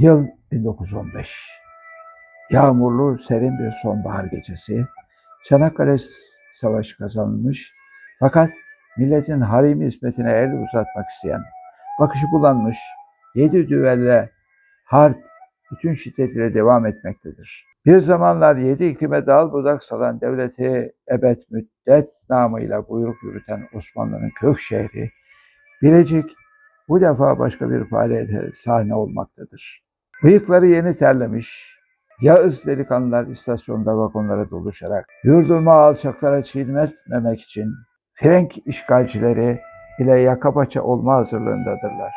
Yıl 1915. Yağmurlu, serin bir sonbahar gecesi. Çanakkale Savaşı kazanılmış. Fakat milletin harimi hizmetine el uzatmak isteyen, bakışı bulanmış, yedi düvelle harp bütün şiddetiyle devam etmektedir. Bir zamanlar yedi iklime dal budak salan devleti ebed müddet namıyla buyruk yürüten Osmanlı'nın kök şehri, Bilecik bu defa başka bir faaliyete sahne olmaktadır. Bıyıkları yeni terlemiş, Yağız delikanlılar istasyonda vagonlara doluşarak yurduma alçaklara çiğnetmemek için Frenk işgalcileri ile yaka paça olma hazırlığındadırlar.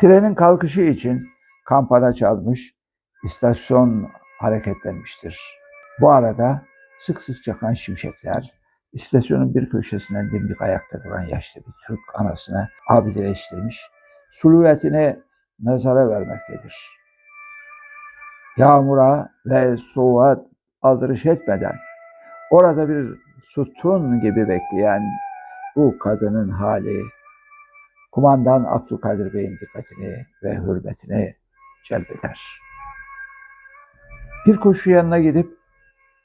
Trenin kalkışı için kampana çalmış, istasyon hareketlenmiştir. Bu arada sık sık çakan şimşekler, istasyonun bir köşesinden dimdik ayakta duran yaşlı bir Türk anasına abidileştirmiş, sulüvetini nazara vermektedir. Yağmura ve soğuğa aldırış etmeden orada bir sütun gibi bekleyen bu kadının hali kumandan Abdülkadir Bey'in dikkatini ve hürmetini celbeder. Bir koşu yanına gidip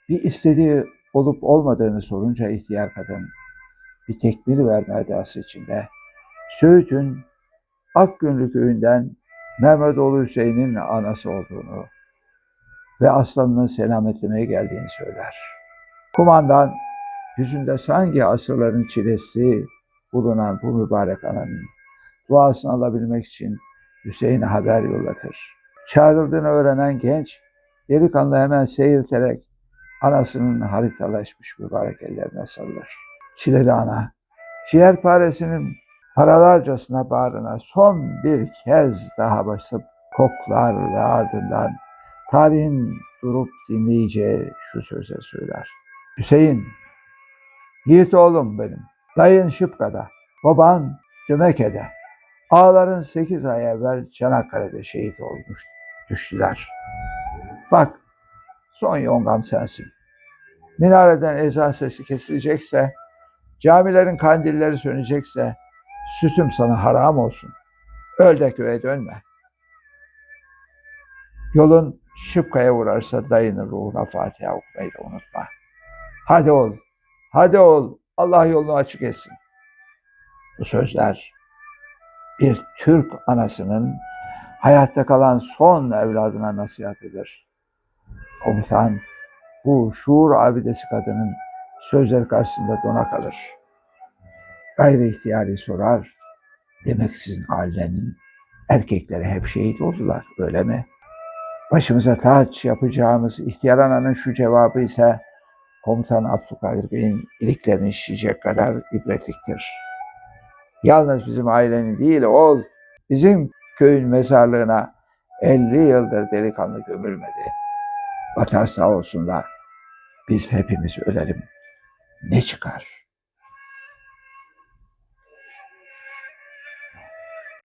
bir istediği olup olmadığını sorunca ihtiyar kadın bir tekmil verme edası içinde Söğüt'ün Akgünlü köyünden Mehmetoğlu Hüseyin'in anası olduğunu ve aslanını selametlemeye geldiğini söyler. Kumandan yüzünde sanki asırların çilesi bulunan bu mübarek ananın duasını alabilmek için Hüseyin'e haber yollatır. Çağrıldığını öğrenen genç delikanlı hemen seyirterek anasının haritalaşmış mübarek ellerine sarılır. Çileli ana ciğerparesinin paralarcasına bağrına son bir kez daha basıp koklar ve ardından tarihin durup dinleyeceği şu sözleri söyler. Hüseyin, yiğit oğlum benim, dayın Şıpka'da, baban Dömeke'de, ağaların sekiz ay evvel Çanakkale'de şehit olmuş, düştüler. Bak, son yongam sensin. Minareden ezan sesi kesilecekse, camilerin kandilleri sönecekse, sütüm sana haram olsun. Öl de köye dönme. Yolun Şıpka'ya uğrarsa dayının ruhuna Fatiha okumayı da unutma. Hadi ol, hadi ol, Allah yolunu açık etsin. Bu sözler bir Türk anasının hayatta kalan son evladına nasihatıdır. Komutan bu şuur abidesi kadının sözler karşısında dona kalır. Gayri ihtiyari sorar, demek sizin ailenin erkekleri hep şehit oldular, öyle mi? Başımıza taç yapacağımız ihtiyar ananın şu cevabı ise komutan Abdülkadir Bey'in iliklerini şişecek kadar ibretliktir. Yalnız bizim ailenin değil, ol bizim köyün mezarlığına 50 yıldır delikanlı gömülmedi. Vatan sağ olsun da biz hepimiz ölelim. Ne çıkar?